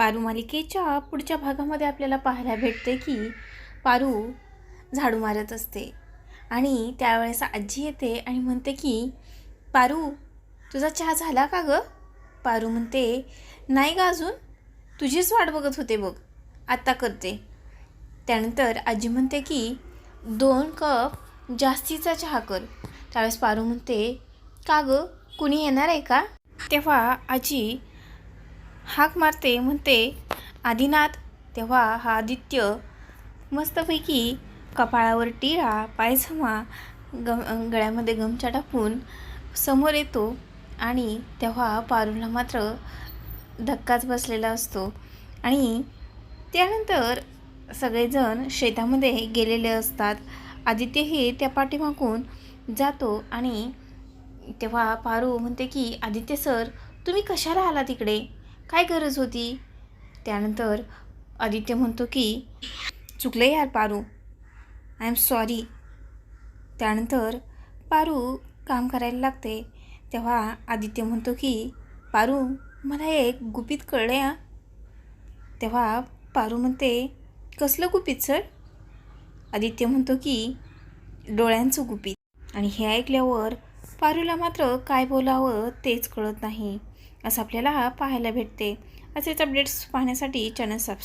पारू मालिकेच्या पुढच्या भागामध्ये आपल्याला पाहायला भेटते की पारू झाडू मारत असते. आणि त्यावेळेस आजी येते आणि म्हणते की पारू तुझा चहा झाला का गं? पारू म्हणते नाही का अजून. तुझीच वाट बघत होते बघ. आत्ता करते. त्यानंतर आजी म्हणते की दोन कप जास्तीचा चहा कर. त्यावेळेस पारू म्हणते का गं? कुणी येणार आहे का? तेव्हा आजी हाक मारते म्हणते आदिनाथ. तेव्हा हा आदित्य मस्तपैकी कपाळावर टिळा पायझमा गम गळ्यामध्ये गमछा टाकून समोर येतो आणि तेव्हा पारूला मात्र धक्काच बसलेला असतो. आणि त्यानंतर सगळेजण शेतामध्ये गेलेले असतात. आदित्य हे त्या पाठीमागून जातो आणि तेव्हा पारू म्हणते की आदित्य सर तुम्ही कशाला आला तिकडे काय गरज होती? त्यानंतर आदित्य म्हणतो की चुकलं यार पारू. आय एम सॉरी त्यानंतर पारू काम करायला लागते. तेव्हा आदित्य म्हणतो की पारू मला एक गुपित कळलं या. तेव्हा पारू म्हणते कसलं गुपित सर? आदित्य म्हणतो की डोळ्यांचं गुपित. आणि हे ऐकल्यावर पारूला मात्र काय बोलावं तेच कळत नाही. असं आपल्याला पाहायला भेटते. असेच अपडेट्स पाहण्यासाठी चॅनल सबस्क्राईब